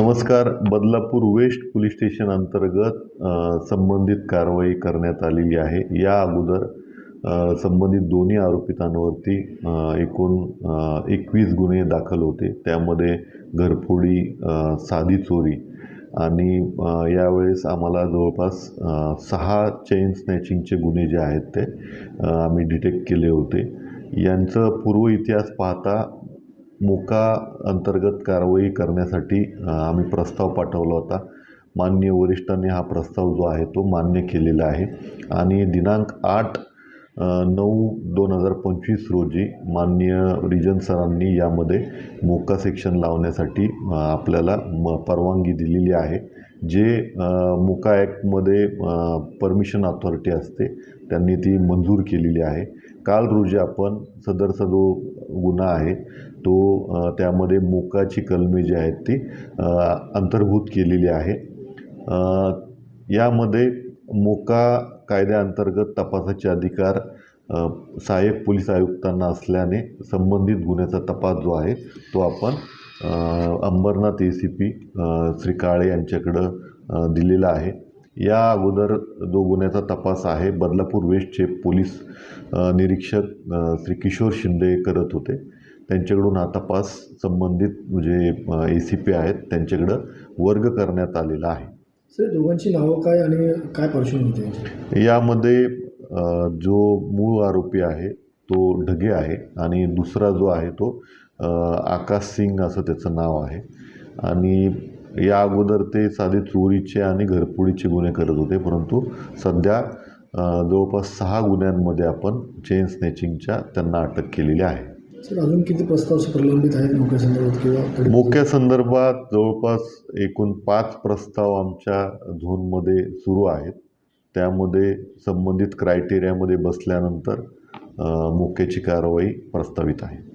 नमस्कार. Badlapur waste police station अंतर्गत संबंधित कारवाई करण्यात आलेली आहे. या अगोदर संबंधित दोन्ही आरोपितांवरती एकूण एकवीस गुन्हे दाखल होते. त्यामध्ये घरफोडी साधी चोरी आणि यावेळेस आम्हाला जवळपास सहा चेन स्नॅचिंगचे गुन्हे जे आहेत ते आम्ही डिटेक्ट केले होते. यांचं पूर्व इतिहास पाहता मोका अंतर्गत कारवाई करण्यासाठी आम्ही प्रस्ताव पाठवला होता. माननीय वरिष्ठांनी हा प्रस्ताव जो आहे तो मान्य केलेला आहे. आणि दिनांक आठ नऊ दोन हजार पंचवीस रोजी माननीय रिजन सरांनी यामध्ये मोका सेक्शन लावण्यासाठी आपल्याला म परवानगी दिलेली आहे. जे मोका ॲक्टमध्ये परमिशन अथॉरिटी असते त्यांनी ती मंजूर केलेली आहे. काल रोजी आपण सदरचा जो गुन्हा आहे तो त्यामध्ये मोकाची कलमे जी आहेत ती अंतर्भूत केलेली आहे. यामध्ये मोका कायद्याअंतर्गत तपासाचे अधिकार सहाय्यक पोलीस आयुक्तांना असल्याने संबंधित गुन्ह्याचा तपास जो आहे तो आपण Ambernath A C P Shri Kale यांच्याकडं दिलेला आहे. या अगोदर जो गुन्ह्याचा तपास आहे बदलापूर वेस्टचे पोलीस निरीक्षक श्री किशोर शिंदे करत होते. त्यांच्याकडून हा तपास संबंधित म्हणजे ए सी पी आहेत त्यांच्याकडं वर्ग करण्यात आलेला आहे. सर दोघांची नावं काय आणि काय पार्श्वभूमी? यामध्ये जो मूळ आरोपी आहे तो ढगे आहे आणि दुसरा जो आहे तो आकाश सिंग असं त्याचं नाव आहे. आणि या अगोदर ते साधे चोरीचे आणि घरफोडीचे गुन्हे करत होते परंतु सध्या जवळपास सहा गुन्ह्यांमध्ये आपण चेन स्नॅचिंगच्या त्यांना अटक केलेली आहे. अजून किती प्रस्ताव प्रलंबित आहेत मोठ्या संदर्भात किंवा तरी- मोक्या संदर्भात जवळपास एकूण पाच प्रस्ताव आमच्या झोनमध्ये सुरू आहेत. त्यामध्ये संबंधित क्रायटेरियामध्ये बसल्यानंतर मोक्याची कारवाई प्रस्तावित आहे.